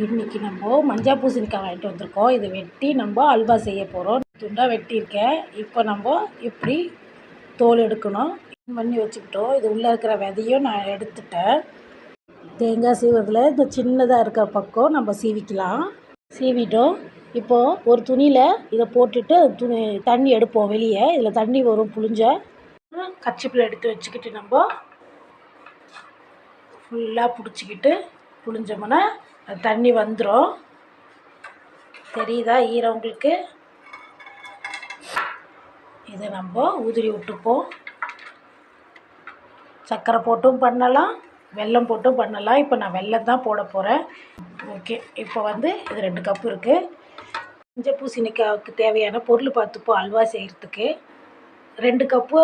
இன்றைக்கி நம்ம மஞ்சள் பூசணிக்காய் வாங்கிட்டு வந்திருக்கோம். இதை வெட்டி நம்ம அல்வா செய்ய போகிறோம் துண்டாக வெட்டியிருக்கேன். இப்போ நம்ம இப்படி தோல் எடுக்கணும்? பண்ணி வச்சுக்கிட்டோம். இது உள்ளே இருக்கிற விதையும் நான் எடுத்துட்டேன். தேங்காய் சீவுறதுல இந்த சின்னதாக இருக்கிற பக்கம் நம்ம சீவிக்கலாம். சீவிட்டோம். இப்போது ஒரு துணியில் இதை போட்டுட்டு துணி தண்ணி எடுப்போம் வெளியே. இதில் தண்ணி வரும் புளிஞ்ச. கச்சிப்பில் எடுத்து வச்சுக்கிட்டு நம்ம ஃபுல்லாக பிடிச்சிக்கிட்டு புழிஞ்சோம்னா தண்ணி வந்துடும் தெரியுதா ஈரம் உங்களுக்கு? இதை நம்ம உதிரி விட்டுப்போம். சர்க்கரை போட்டும் பண்ணலாம் வெல்லம் போட்டும் பண்ணலாம். இப்போ நான் வெல்லம் தான் போட போகிறேன் ஓகே இப்போ வந்து இது ரெண்டு கப்பு இருக்குது இஞ்ச பூசணிக்காவுக்கு தேவையான பொருள் பார்த்துப்போம் அல்வா செய்கிறதுக்கு ரெண்டு கப்பு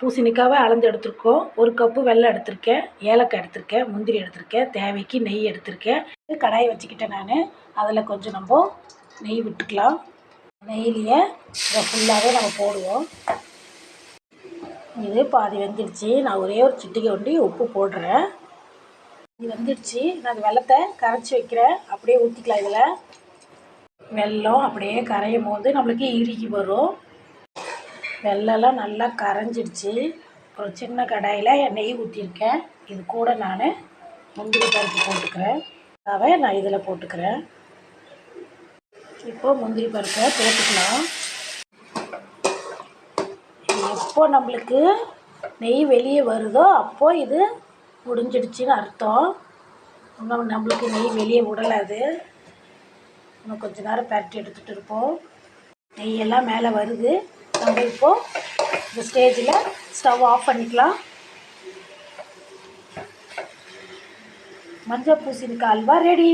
பூசணிக்காவை அளந்து எடுத்திருக்கோம். ஒரு கப்பு வெள்ளம் எடுத்திருக்கேன் ஏலக்காய் எடுத்திருக்கேன் முந்திரி எடுத்திருக்கேன் தேவைக்கு நெய் எடுத்திருக்கேன். கடாயை வச்சுக்கிட்டேன் நான். அதில் கொஞ்சம் நம்ம நெய் விட்டுக்கலாம். நெய்லியே இதை ஃபுல்லாகவே நம்ம போடுவோம். இது பாதி வெந்துடுச்சு. நான் ஒரே ஒரு சிட்டிகை ஒண்டி உப்பு போடுறேன். இது வெந்துடுச்சு. நான் வெள்ளத்தை கரைச்சி வைக்கிறேன். அப்படியே ஊற்றிக்கலாம் இதில். வெல்லம் அப்படியே கரையும் போது நம்மளுக்கு இறுகி வரும். வெள்ளெல்லாம் நல்லா கரைஞ்சிடுச்சு. ஒரு சின்ன கடாயில் நெய் ஊற்றிருக்கேன் இது கூட நான் முந்திரி பருப்பு போட்டுக்கிறேன். அவை நான் இதில் போட்டுக்கிறேன். இப்போது முந்திரி பருப்பை போட்டுக்கலாம். எப்போ நம்மளுக்கு நெய் வெளியே வருதோ அப்போது இது முடிஞ்சிடுச்சின்னு அர்த்தம். இன்னும் நம்மளுக்கு நெய் வெளியே விடலாது இன்னும் கொஞ்ச நேரம் பரட்டி எடுத்துகிட்டு இருப்போம். நெய்யெல்லாம் மேலே வருது. நம்ம இப்போது இந்த ஸ்டேஜில் ஸ்டவ் ஆஃப் பண்ணிக்கலாம். மஞ்சள் பூசணிக்காய் அல்வா ரெடி